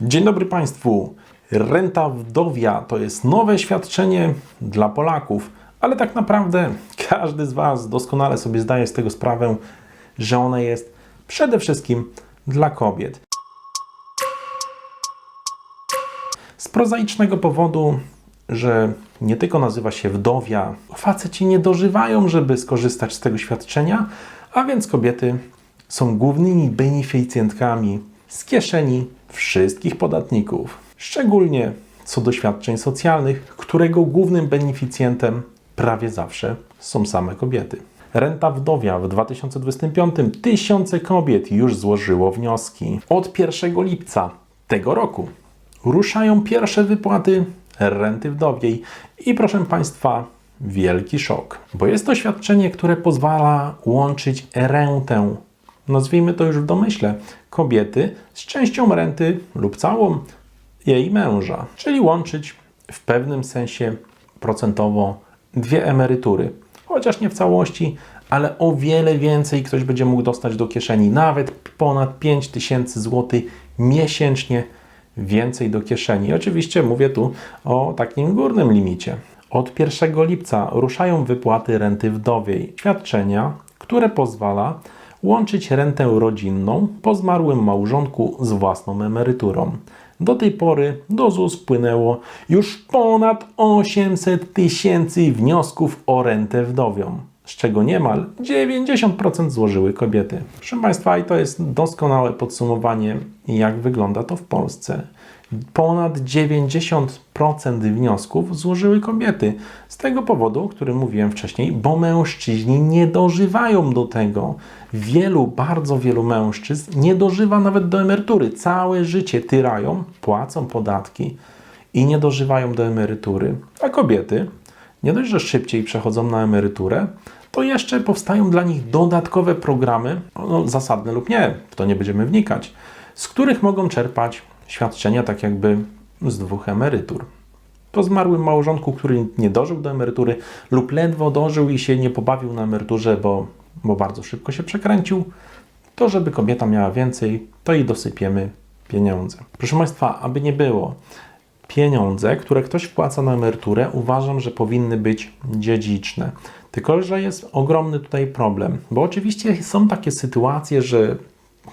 Dzień dobry Państwu. Renta wdowia to jest nowe świadczenie dla Polaków, ale tak naprawdę każdy z Was doskonale sobie zdaje z tego sprawę, że ona jest przede wszystkim dla kobiet. Z prozaicznego powodu, że nie tylko nazywa się wdowia, faceci nie dożywają, żeby skorzystać z tego świadczenia, a więc kobiety są głównymi beneficjentkami z kieszeni wszystkich podatników. Szczególnie co do świadczeń socjalnych, którego głównym beneficjentem prawie zawsze są same kobiety. Renta wdowia w 2025 tysiące kobiet już złożyło wnioski. Od 1 lipca tego roku ruszają pierwsze wypłaty renty wdowiej i proszę Państwa, wielki szok, bo jest to świadczenie, które pozwala łączyć rentę, nazwijmy to już w domyśle, kobiety z częścią renty lub całą jej męża, czyli łączyć w pewnym sensie procentowo dwie emerytury, chociaż nie w całości, ale o wiele więcej ktoś będzie mógł dostać do kieszeni, nawet ponad 5 tysięcy złotych miesięcznie więcej do kieszeni. Oczywiście mówię tu o takim górnym limicie. Od 1 lipca ruszają wypłaty renty wdowiej, świadczenia, które pozwala łączyć rentę rodzinną po zmarłym małżonku z własną emeryturą. Do tej pory do ZUS wpłynęło już ponad 800 tysięcy wniosków o rentę wdowią, z czego niemal 90% złożyły kobiety. Proszę Państwa, i to jest doskonałe podsumowanie, jak wygląda to w Polsce. Ponad 90% wniosków złożyły kobiety. Z tego powodu, o którym mówiłem wcześniej, bo mężczyźni nie dożywają do tego. Wielu, bardzo wielu mężczyzn nie dożywa nawet do emerytury. Całe życie tyrają, płacą podatki i nie dożywają do emerytury. A kobiety, nie dość, że szybciej przechodzą na emeryturę, to jeszcze powstają dla nich dodatkowe programy, no, zasadne lub nie, w to nie będziemy wnikać, z których mogą czerpać świadczenia tak jakby z dwóch emerytur. Po zmarłym małżonku, który nie dożył do emerytury lub ledwo dożył i się nie pobawił na emeryturze, bo, bo bardzo szybko się przekręcił, to żeby kobieta miała więcej, to jej dosypiemy pieniądze. Proszę Państwa, aby nie było, pieniądze, które ktoś wpłaca na emeryturę, uważam, że powinny być dziedziczne. Tylko, że jest ogromny tutaj problem, bo oczywiście są takie sytuacje, że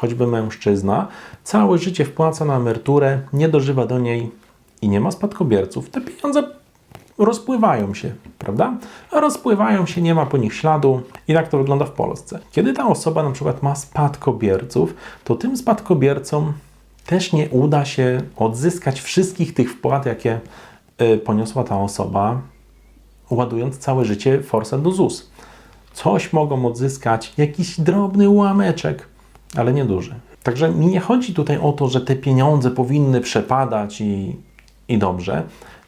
choćby mężczyzna całe życie wpłaca na emeryturę, nie dożywa do niej i nie ma spadkobierców. Te pieniądze rozpływają się, prawda? Rozpływają się, nie ma po nich śladu i tak to wygląda w Polsce. Kiedy ta osoba na przykład ma spadkobierców, to tym spadkobiercom też nie uda się odzyskać wszystkich tych wpłat, jakie y, poniosła ta osoba, ładując całe życie forsę do ZUS. Coś mogą odzyskać, jakiś drobny ułameczek, ale nieduży. Także mi nie chodzi tutaj o to, że te pieniądze powinny przepadać i, i dobrze,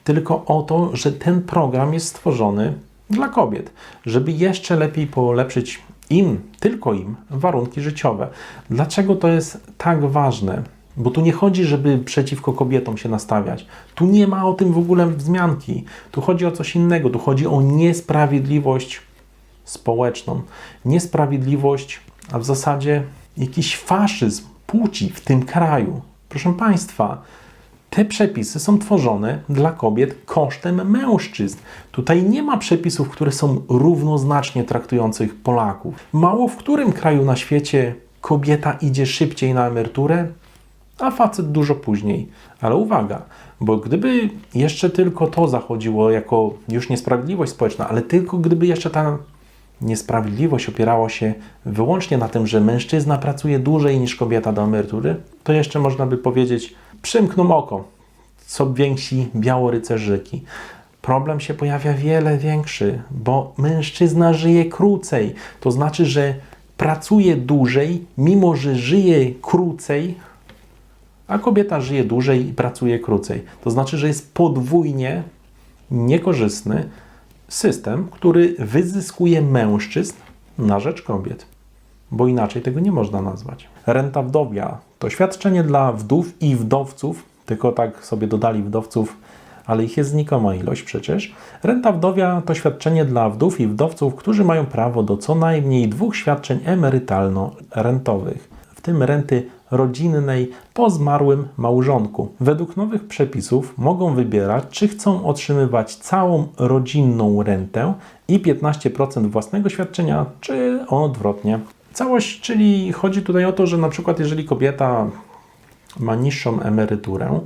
tylko o to, że ten program jest stworzony dla kobiet, żeby jeszcze lepiej polepszyć im, tylko im, warunki życiowe. Dlaczego to jest tak ważne? Bo tu nie chodzi, żeby przeciwko kobietom się nastawiać. Tu nie ma o tym w ogóle wzmianki. Tu chodzi o coś innego. Tu chodzi o niesprawiedliwość społeczną. Niesprawiedliwość, a w zasadzie jakiś faszyzm płci w tym kraju. Proszę Państwa, te przepisy są tworzone dla kobiet kosztem mężczyzn. Tutaj nie ma przepisów, które są równoznacznie traktujących Polaków. Mało w którym kraju na świecie kobieta idzie szybciej na emeryturę, a facet dużo później. Ale uwaga, bo gdyby jeszcze tylko to zachodziło jako już niesprawiedliwość społeczna, ale tylko gdyby jeszcze ta niesprawiedliwość opierała się wyłącznie na tym, że mężczyzna pracuje dłużej niż kobieta do emerytury, to jeszcze można by powiedzieć, przymkną oko, co więksi białorycerzyki. Problem się pojawia wiele większy, bo mężczyzna żyje krócej. To znaczy, że pracuje dłużej, mimo że żyje krócej, a kobieta żyje dłużej i pracuje krócej. To znaczy, że jest podwójnie niekorzystny system, który wyzyskuje mężczyzn na rzecz kobiet, bo inaczej tego nie można nazwać. Renta wdowia to świadczenie dla wdów i wdowców, tylko tak sobie dodali wdowców, ale ich jest znikoma ilość przecież. Renta wdowia to świadczenie dla wdów i wdowców, którzy mają prawo do co najmniej dwóch świadczeń emerytalno-rentowych, w tym renty rodzinnej po zmarłym małżonku. Według nowych przepisów mogą wybierać, czy chcą otrzymywać całą rodzinną rentę i 15% własnego świadczenia, czy odwrotnie. Całość, czyli chodzi tutaj o to, że na przykład jeżeli kobieta ma niższą emeryturę,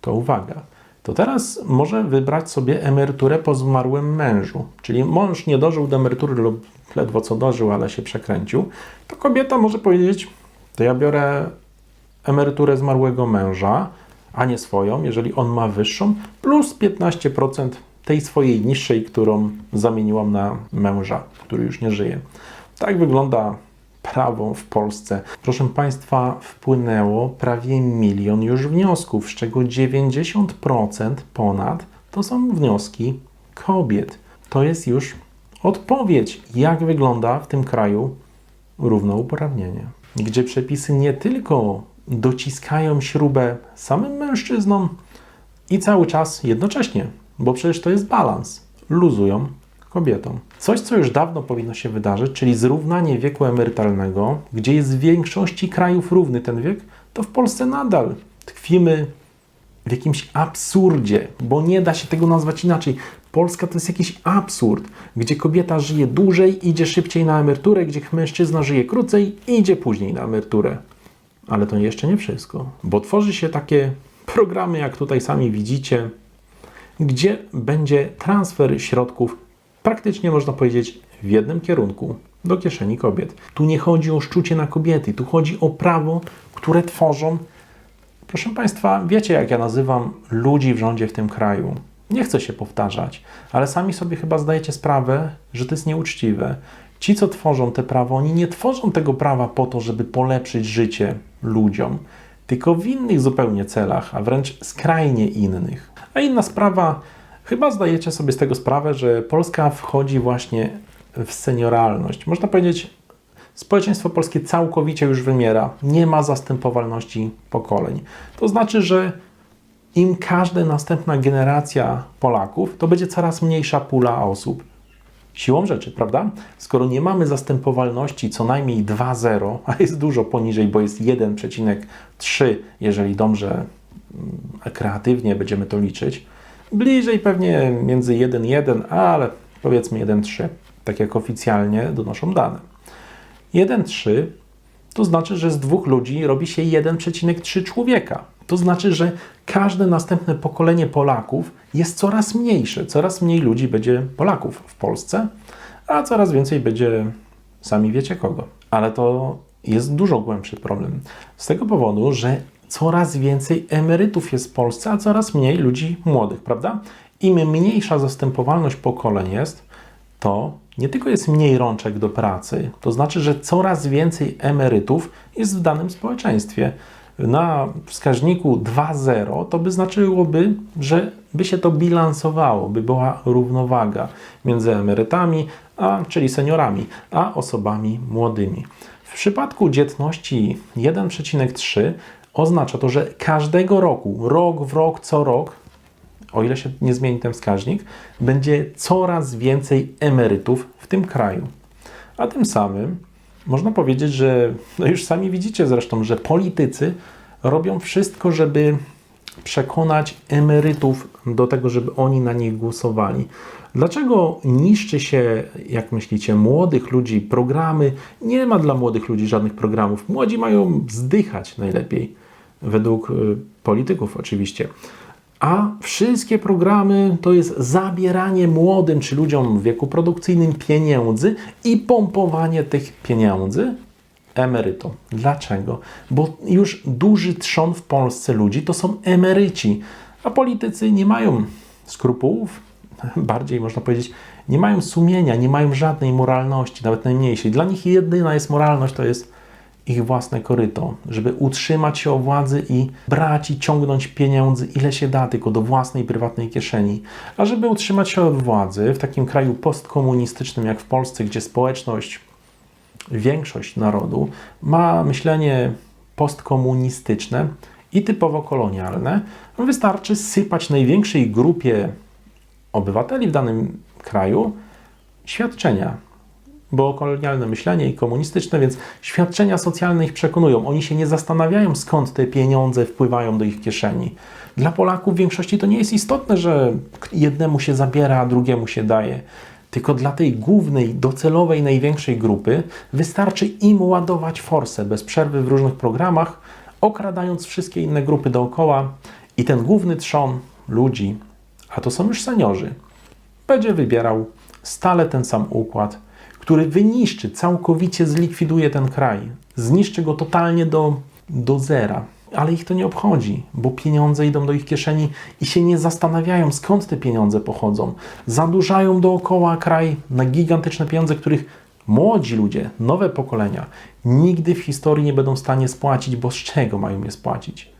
to uwaga, to teraz może wybrać sobie emeryturę po zmarłym mężu. Czyli mąż nie dożył do emerytury lub ledwo co dożył, ale się przekręcił, to kobieta może powiedzieć, to ja biorę emeryturę zmarłego męża, a nie swoją, jeżeli on ma wyższą, plus 15% tej swojej niższej, którą zamieniłam na męża, który już nie żyje. Tak wygląda prawo w Polsce. Proszę Państwa, wpłynęło prawie milion już wniosków, z czego 90% ponad to są wnioski kobiet. To jest już odpowiedź, jak wygląda w tym kraju równouprawnienie. Gdzie przepisy nie tylko dociskają śrubę samym mężczyznom i cały czas jednocześnie, bo przecież to jest balans, luzują kobietom. Coś, co już dawno powinno się wydarzyć, czyli zrównanie wieku emerytalnego, gdzie jest w większości krajów równy ten wiek, to w Polsce nadal tkwimy w jakimś absurdzie, bo nie da się tego nazwać inaczej. Polska to jest jakiś absurd, gdzie kobieta żyje dłużej, idzie szybciej na emeryturę, gdzie mężczyzna żyje krócej, idzie później na emeryturę. Ale to jeszcze nie wszystko, bo tworzy się takie programy, jak tutaj sami widzicie, gdzie będzie transfer środków praktycznie można powiedzieć w jednym kierunku do kieszeni kobiet. Tu nie chodzi o szczucie na kobiety, tu chodzi o prawo, które tworzą. Proszę Państwa, wiecie, jak ja nazywam ludzi w rządzie w tym kraju. Nie chcę się powtarzać, ale sami sobie chyba zdajecie sprawę, że to jest nieuczciwe. Ci, co tworzą te prawo, oni nie tworzą tego prawa po to, żeby polepszyć życie ludziom, tylko w innych zupełnie celach, a wręcz skrajnie innych. A inna sprawa, Chyba zdajecie sobie z tego sprawę, że Polska wchodzi właśnie w senioralność. Można powiedzieć, społeczeństwo polskie całkowicie już wymiera, nie ma zastępowalności pokoleń. To znaczy, że im każda następna generacja Polaków, to będzie coraz mniejsza pula osób. Siłą rzeczy, prawda? Skoro nie mamy zastępowalności co najmniej 2,0, a jest dużo poniżej, bo jest 1,3, jeżeli dobrze mm, kreatywnie będziemy to liczyć, Bliżej pewnie między 1,1, ale powiedzmy 1,3, tak jak oficjalnie donoszą dane. 1,3 to znaczy, że z dwóch ludzi robi się 1,3 człowieka. To znaczy, że każde następne pokolenie Polaków jest coraz mniejsze. Coraz mniej ludzi będzie Polaków w Polsce, a coraz więcej będzie sami wiecie kogo. Ale to jest dużo głębszy problem. Z tego powodu, że coraz więcej emerytów jest w Polsce, a coraz mniej ludzi młodych, prawda? Im mniejsza zastępowalność pokoleń jest, to nie tylko jest mniej rączek do pracy, to znaczy, że coraz więcej emerytów jest w danym społeczeństwie. Na wskaźniku 2,0 to by znaczyłoby, że by się to bilansowało, by była równowaga między emerytami, a, czyli seniorami, a osobami młodymi. W przypadku dzietności 1,3 oznacza to, że każdego roku, rok w rok, co rok, o ile się nie zmieni ten wskaźnik, będzie coraz więcej emerytów w tym kraju. A tym samym można powiedzieć, że no już sami widzicie zresztą, że politycy robią wszystko, żeby przekonać emerytów do tego, żeby oni na nich głosowali. Dlaczego niszczy się, jak myślicie, młodych ludzi programy? Nie ma dla młodych ludzi żadnych programów. Młodzi mają zdychać najlepiej według y, polityków oczywiście. A wszystkie programy to jest zabieranie młodym czy ludziom w wieku produkcyjnym pieniędzy i pompowanie tych pieniędzy emerytom. Dlaczego? Bo już duży trzon w Polsce ludzi to są emeryci, a politycy nie mają skrupułów, bardziej można powiedzieć, nie mają sumienia, nie mają żadnej moralności, nawet najmniejszej. Dla nich jedyna jest moralność, to jest ich własne koryto, żeby utrzymać się o władzy i brać i ciągnąć pieniędzy ile się da, tylko do własnej prywatnej kieszeni. A żeby utrzymać się od władzy w takim kraju postkomunistycznym jak w Polsce, gdzie społeczność, większość narodu ma myślenie postkomunistyczne i typowo kolonialne, wystarczy sypać największej grupie obywateli w danym kraju świadczenia bo kolonialne myślenie i komunistyczne, więc świadczenia socjalne ich przekonują. Oni się nie zastanawiają, skąd te pieniądze wpływają do ich kieszeni. Dla Polaków w większości to nie jest istotne, że jednemu się zabiera, a drugiemu się daje. Tylko dla tej głównej, docelowej, największej grupy wystarczy im ładować forsę bez przerwy w różnych programach, okradając wszystkie inne grupy dookoła i ten główny trzon ludzi, a to są już seniorzy, będzie wybierał stale ten sam układ, który wyniszczy, całkowicie zlikwiduje ten kraj, zniszczy go totalnie do, do zera. Ale ich to nie obchodzi, bo pieniądze idą do ich kieszeni i się nie zastanawiają, skąd te pieniądze pochodzą. Zadłużają dookoła kraj na gigantyczne pieniądze, których młodzi ludzie, nowe pokolenia nigdy w historii nie będą w stanie spłacić, bo z czego mają je spłacić?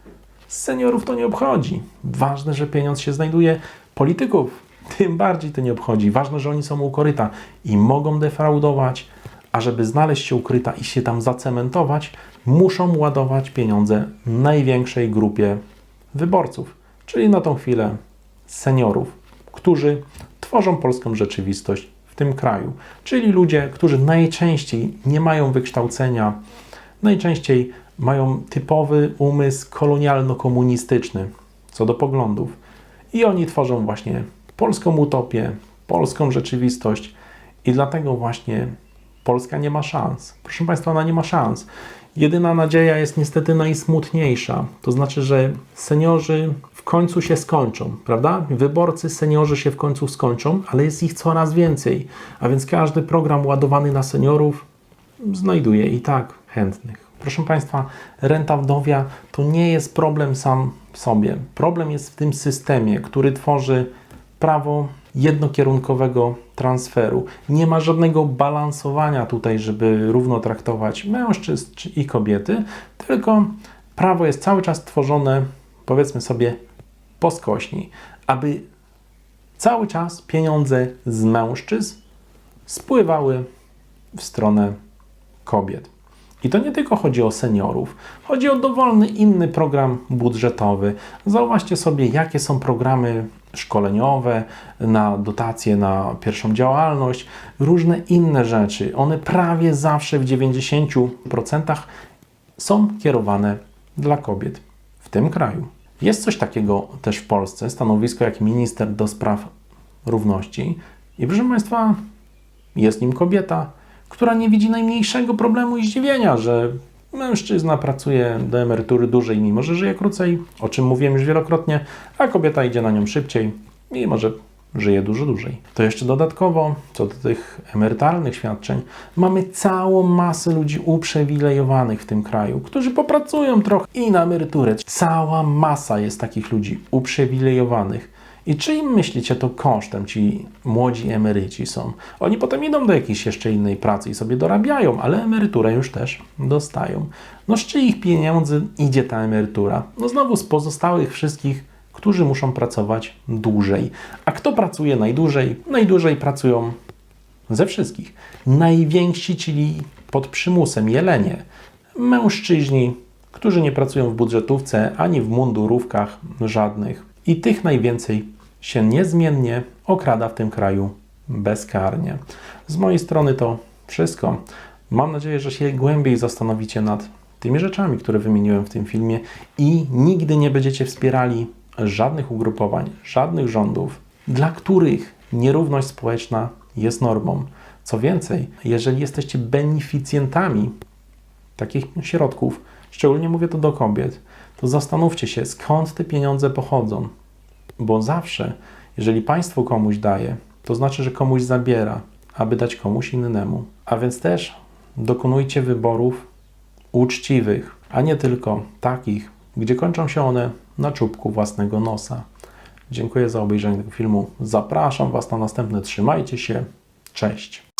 Seniorów to nie obchodzi. Ważne, że pieniądz się znajduje. Polityków tym bardziej to nie obchodzi. Ważne, że oni są u koryta i mogą defraudować, a żeby znaleźć się ukryta i się tam zacementować, muszą ładować pieniądze największej grupie wyborców, czyli na tą chwilę seniorów, którzy tworzą polską rzeczywistość w tym kraju, czyli ludzie, którzy najczęściej nie mają wykształcenia, najczęściej mają typowy umysł kolonialno-komunistyczny co do poglądów i oni tworzą właśnie polską utopię, polską rzeczywistość i dlatego właśnie Polska nie ma szans. Proszę Państwa, ona nie ma szans. Jedyna nadzieja jest niestety najsmutniejsza. To znaczy, że seniorzy w końcu się skończą, prawda? Wyborcy seniorzy się w końcu skończą, ale jest ich coraz więcej. A więc każdy program ładowany na seniorów znajduje i tak chętnych. Proszę Państwa, renta wdowia to nie jest problem sam w sobie. Problem jest w tym systemie, który tworzy prawo jednokierunkowego transferu. Nie ma żadnego balansowania tutaj, żeby równo traktować mężczyzn i kobiety, tylko prawo jest cały czas tworzone, powiedzmy sobie, po skośni, aby cały czas pieniądze z mężczyzn spływały w stronę kobiet. I to nie tylko chodzi o seniorów, chodzi o dowolny inny program budżetowy. Zauważcie sobie, jakie są programy szkoleniowe, na dotacje na pierwszą działalność, różne inne rzeczy. One prawie zawsze w 90% są kierowane dla kobiet w tym kraju. Jest coś takiego też w Polsce, stanowisko jak minister do spraw równości. I proszę Państwa, jest nim kobieta, która nie widzi najmniejszego problemu i zdziwienia, że mężczyzna pracuje do emerytury dłużej, mimo że żyje krócej, o czym mówiłem już wielokrotnie, a kobieta idzie na nią szybciej, mimo że żyje dużo dłużej. To jeszcze dodatkowo, co do tych emerytalnych świadczeń, mamy całą masę ludzi uprzywilejowanych w tym kraju, którzy popracują trochę i na emeryturę. Cała masa jest takich ludzi uprzywilejowanych. I czy im myślicie, to kosztem ci młodzi emeryci są? Oni potem idą do jakiejś jeszcze innej pracy i sobie dorabiają, ale emeryturę już też dostają. No z czyich pieniędzy idzie ta emerytura? No znowu z pozostałych wszystkich, którzy muszą pracować dłużej. A kto pracuje najdłużej? Najdłużej pracują ze wszystkich. Najwięksi, czyli pod przymusem jelenie. Mężczyźni, którzy nie pracują w budżetówce ani w mundurówkach żadnych i tych najwięcej się niezmiennie okrada w tym kraju bezkarnie. Z mojej strony to wszystko. Mam nadzieję, że się głębiej zastanowicie nad tymi rzeczami, które wymieniłem w tym filmie i nigdy nie będziecie wspierali żadnych ugrupowań, żadnych rządów, dla których nierówność społeczna jest normą. Co więcej, jeżeli jesteście beneficjentami takich środków, szczególnie mówię to do kobiet, to zastanówcie się, skąd te pieniądze pochodzą. Bo zawsze, jeżeli państwo komuś daje, to znaczy, że komuś zabiera, aby dać komuś innemu. A więc też dokonujcie wyborów uczciwych, a nie tylko takich, gdzie kończą się one na czubku własnego nosa. Dziękuję za obejrzenie tego filmu. Zapraszam Was na następne. Trzymajcie się. Cześć.